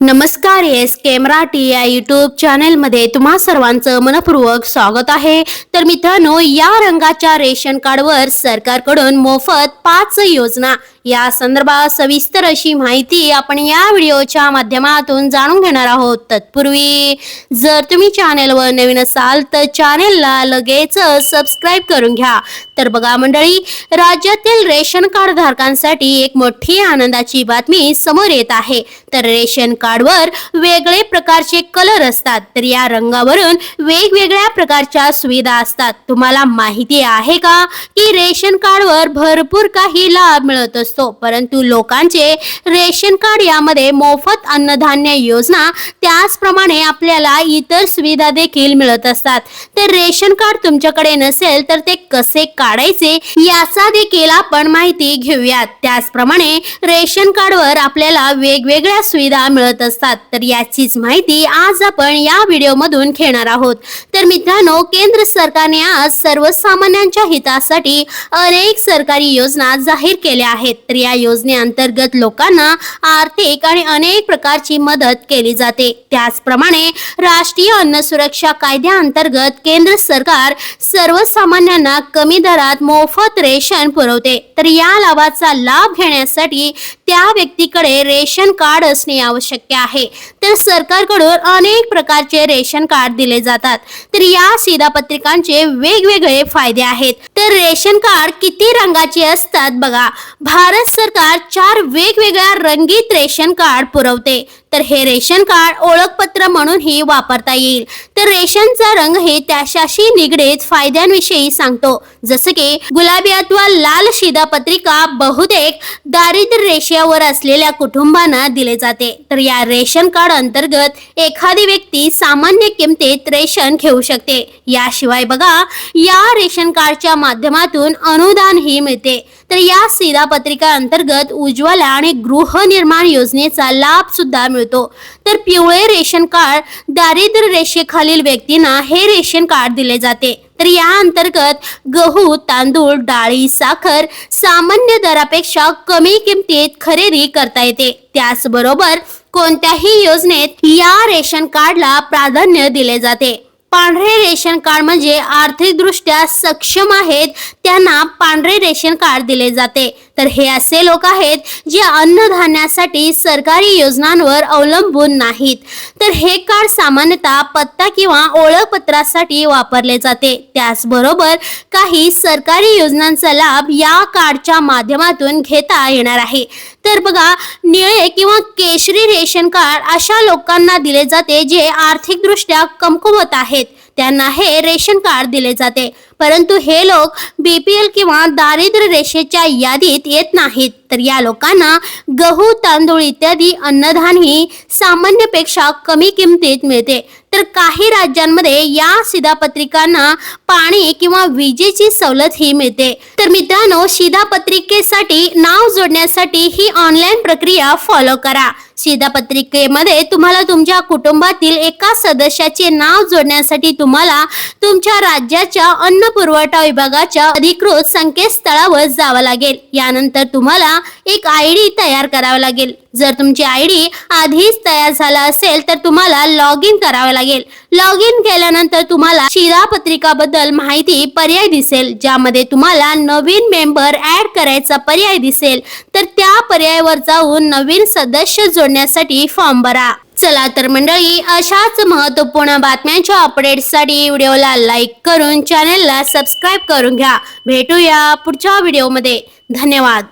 नमस्कार एस के मराठी या युट्यूब चॅनेलमध्ये तुम्हा सर्वांचं मनपूर्वक स्वागत आहे. तर मित्रांनो या रंगाच्या रेशन कार्डवर सरकारकडून मोफत पाच योजना या संदर्भात सविस्तर अशी माहिती आपण या व्हिडिओच्या माध्यमातून जाणून घेणार आहोत. तत्पूर्वी जर तुम्ही चॅनेलवर नवीन असाल तर चॅनेलला लगेच सबस्क्राईब करून घ्या. तर बघा मंडळी राज्यातील रेशन कार्ड धारकांसाठी एक मोठी आनंदाची बातमी समोर येत आहे. तर रेशन कार्डवर वेगळे प्रकारचे कलर असतात तर या रंगावरून वेगवेगळ्या प्रकारच्या सुविधा असतात. तुम्हाला माहिती आहे का की रेशन कार्डवर भरपूर काही लाभ मिळत असतो. परंतु लोकांचे रेशन कार्ड यामध्ये मोफत अन्नधान्य योजना त्याचप्रमाणे आपल्याला इतर सुविधा देखील मिळत असतात. तर रेशन कार्ड तुमच्याकडे नसेल तर ते कसे काढायचे याचा देखील आपण माहिती घेऊयात. त्याचप्रमाणे रेशन कार्डवर आपल्याला वेगवेगळ्या सुविधा मिळत असतात. तर याचीच माहिती आज आपण या व्हिडिओमधून घेणार आहोत. तर मित्रांनो केंद्र सरकारने आज सर्वसामान्यांच्या हितासाठी अनेक सरकारी योजना जाहीर केल्या आहेत. तर या योजनेअंतर्गत लोकांना आर्थिक आणि अनेक प्रकारची मदत केली जाते. त्याचप्रमाणे राष्ट्रीय अन्न सुरक्षा कायद्याअंतर्गत केंद्र सरकार सर्वसामान्यांना कमी दरात मोफत रेशन पुरवते. तर या लाभाचा लाभ घेण्यासाठी त्या व्यक्तीकडे रेशन कार्ड असणे आवश्यक आहे. तर सरकारकडून अनेक प्रकारचे रेशन कार्ड दिले जातात. तर या शिधापत्रिकांचे वेगवेगळे फायदे आहेत. तर रेशन कार्ड किती रंगाचे असतात बघा. भारत सरकार चार वेगवेगळ्या रंगीत रेशन कार्ड पुरवते. तर हे रेशन कार्ड ओळखपत्र म्हणूनही वापरता येईल. तर रेशनचा रंग हे त्याच्याशी निगडीत फायद्यांविषयी सांगतो. जसं की गुलाबी अथवा लाल शिधापत्रिका बहुतेक दारिद्र्य रेषेवर असलेल्या कुटुंबांना दिले जाते. तर या रेशन कार्ड अंतर्गत एखादी व्यक्ती सामान्य किमतीत रेशन घेऊ शकते. याशिवाय बघा या रेशन कार्डच्या माध्यमातून अनुदानही मिळते. तर या शिधापत्रिका अंतर्गत उज्ज्वला आणि गृहनिर्माण योजनेचा लाभ सुद्धा मिळतो तर पिवळे रेशन कार्ड दारिद्र्य रेषेखालील व्यक्तींना हे रेशन कार्ड दिले जाते. तर या अंतर्गत गहू तांदूळ डाळी साखर सामान्य दरापेक्षा कमी किमतीत खरेदी करता येते. त्याचबरोबर कोणत्याही योजनेत या रेशन कार्डला प्राधान्य दिले जाते. पांढरे रेशन कार्ड म्हणजे आर्थिकदृष्ट्या सक्षम आहेत त्यांना पांढरे रेशन कार्ड दिले जाते. तर हे असे लोक आहेत जे अन्नधान्यासाठी सरकारी योजनांवर अवलंबून नाहीत. तर हे कार्ड सामान्यतः पत्ता किंवा ओळखपत्रासाठी वापरले जाते. त्याचबरोबर काही सरकारी योजनांचा लाभ या कार्डच्या माध्यमातून घेता येणार आहे. तर बघा निळे किंवा केशरी रेशन कार्ड अशा लोकांना दिले जाते जे आर्थिकदृष्ट्या कमकुवत आहेत. त्यांना हे रेशन कार्ड दिले जाते. परंतु हे लोक बीपीएल किंवा दारिद्र्य रेषेच्या यादीत येत नाहीत. तर या लोकांना गहू तांदूळ इत्यादी अन्नधान्य सामान्यपेक्षा कमी किमतीत मिळते. तर काही राज्यांमध्ये या शिधापत्रिकांना पाणी किंवा विजेची सवलत ही मिळते. तर मित्रांनो शिधापत्रिकेसाठी नाव जोडण्यासाठी ही ऑनलाईन प्रक्रिया फॉलो करा. शिधापत्रिकेमध्ये तुम्हाला तुमच्या कुटुंबातील एका सदस्याचे नाव जोडण्यासाठी तुम्हाला तुमच्या राज्याच्या अन्न पुरवठा विभागाच्या अधिकृत संकेतस्थळावर जावं लागेल. यानंतर तुम्हाला एक आय डी तयार करावा लागेल. जर तुमची आय डी आधीच तयार झाला असेल तर तुम्हाला लॉग इन करावं लागेल लॉग इन केल्यानंतर तुम्हाला शिधापत्रिकाबद्दल माहिती पर्याय दिसेल ज्यामध्ये तुम्हाला नवीन मेंबर ऍड करायचा पर्याय दिसेल. तर त्या पर्यायावर जाऊन नवीन सदस्य जोडण्यासाठी फॉर्म भरा. चला तर मंडळी अशाच महत्त्वपूर्ण बातम्यांच्या अपडेट्ससाठी व्हिडिओला लाईक करून चॅनेलला सबस्क्राईब करून घ्या. भेटूया पुढच्या व्हिडिओमध्ये धन्यवाद.